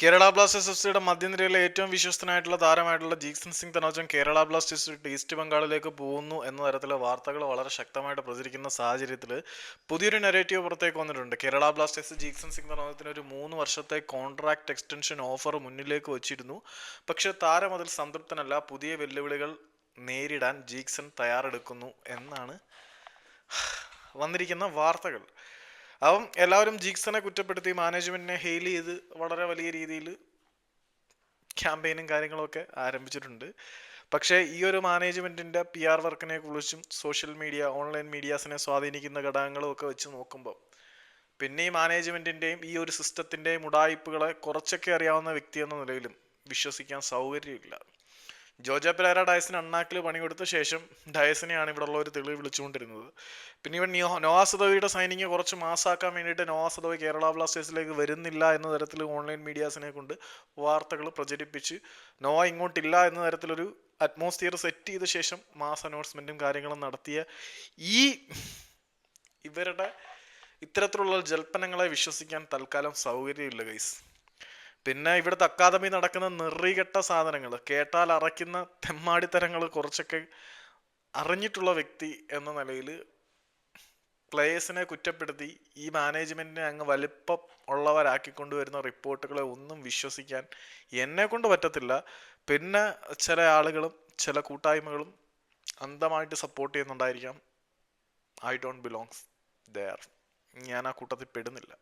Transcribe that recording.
Kerala Blasters F സിയുടെ മധ്യനിരയിലെ ഏറ്റവും വിശ്വസ്തനായിട്ടുള്ള താരമായിട്ടുള്ള ജീക്സൺ സിംഗ് തനോജൻ കേരള ബ്ലാസ്റ്റേഴ്സ് ഈസ്റ്റ് ബംഗാളിലേക്ക് പോകുന്നു എന്ന തരത്തിലെ വാർത്തകൾ വളരെ ശക്തമായിട്ട് പ്രചരിക്കുന്ന സാഹചര്യത്തിൽ പുതിയൊരു നെറേറ്റീവ് പുറത്തേക്ക് വന്നിട്ടുണ്ട്. കേരള ബ്ലാസ്റ്റേഴ്സ് ജീക്സൺ സിംഗ് തനോജത്തിന് ഒരു മൂന്ന് വർഷത്തെ കോൺട്രാക്ട് എക്സ്റ്റൻഷൻ ഓഫർ മുന്നിലേക്ക് വച്ചിരുന്നു. പക്ഷേ താരം അതിൽ സംതൃപ്തനല്ല. പുതിയ വെല്ലുവിളികൾ നേരിടാൻ ജീക്സൺ തയ്യാറെടുക്കുന്നു എന്നാണ് വന്നിരിക്കുന്ന വാർത്തകൾ. അപ്പം എല്ലാവരും ജീക്സനെ കുറ്റപ്പെടുത്തി മാനേജ്മെന്റിനെ ഹെയിൽ ചെയ്ത് വളരെ വലിയ രീതിയിൽ ക്യാമ്പയിനും കാര്യങ്ങളൊക്കെ ആരംഭിച്ചിട്ടുണ്ട്. പക്ഷേ ഈ ഒരു മാനേജ്മെന്റിന്റെ പി ആർ വർക്കിനെ കുറിച്ചും സോഷ്യൽ മീഡിയ ഓൺലൈൻ മീഡിയാസിനെ സ്വാധീനിക്കുന്ന ഘടകങ്ങളും ഒക്കെ വെച്ച് നോക്കുമ്പോൾ പിന്നെ ഈ മാനേജ്മെന്റിന്റെയും ഈ ഒരു സിസ്റ്റത്തിന്റെയും ഉടായ്പകളെ കുറച്ചൊക്കെ അറിയാവുന്ന വ്യക്തി എന്ന നിലയിലും വിശ്വസിക്കാൻ സൗകര്യമില്ല. ജോജ പെരാര ഡയസിന് അണ്ണാക്കിൽ പണി കൊടുത്ത ശേഷം ഡയസിനെയാണ് ഇവിടെ ഉള്ള ഒരു തെളിവ് വിളിച്ചുകൊണ്ടിരുന്നത്. പിന്നെ ഇവൻ നിയോ നോവാ സദോയുടെ സൈനിങ് കുറച്ച് മാസാക്കാൻ വേണ്ടിയിട്ട് നോവാ സദോയ് കേരള ബ്ലാസ്റ്റേഴ്സിലേക്ക് വരുന്നില്ല എന്ന തരത്തിൽ ഓൺലൈൻ മീഡിയാസിനെ കൊണ്ട് വാർത്തകൾ പ്രചരിപ്പിച്ച് നോവ ഇങ്ങോട്ടില്ല എന്ന തരത്തിലൊരു അറ്റ്മോസ്ഫിയർ സെറ്റ് ചെയ്ത ശേഷം മാസ് അനൗൺസ്മെന്റും കാര്യങ്ങളും നടത്തിയ ഈ ഇവരുടെ ഇത്തരത്തിലുള്ള ജൽപ്പനങ്ങളെ വിശ്വസിക്കാൻ തൽക്കാലം സൗകര്യമില്ല ഗൈസ്. പിന്നെ ഇവിടുത്തെ അക്കാദമി നടക്കുന്ന നിറികെട്ട സാധനങ്ങൾ കേട്ടാൽ അറയ്ക്കുന്ന തെമ്മാടിത്തരങ്ങൾ കുറച്ചൊക്കെ അറിഞ്ഞിട്ടുള്ള വ്യക്തി എന്ന നിലയിൽ പ്ലേയേഴ്സിനെ കുറ്റപ്പെടുത്തി ഈ മാനേജ്മെന്റിനെ അങ്ങ് വലിപ്പം ഉള്ളവരാക്കി കൊണ്ടുവരുന്ന റിപ്പോർട്ടുകളെ ഒന്നും വിശ്വസിക്കാൻ എന്നെ കൊണ്ട് പറ്റത്തില്ല. പിന്നെ ചില ആളുകളും ചില കൂട്ടായ്മകളും അന്ധമായിട്ട് സപ്പോർട്ട് ചെയ്യുന്നുണ്ടായിരിക്കാം. ഐ ഡോണ്ട് ബിലോങ്സ് ദർ ഞാൻ ആ കൂട്ടത്തിൽ പെടുന്നില്ല.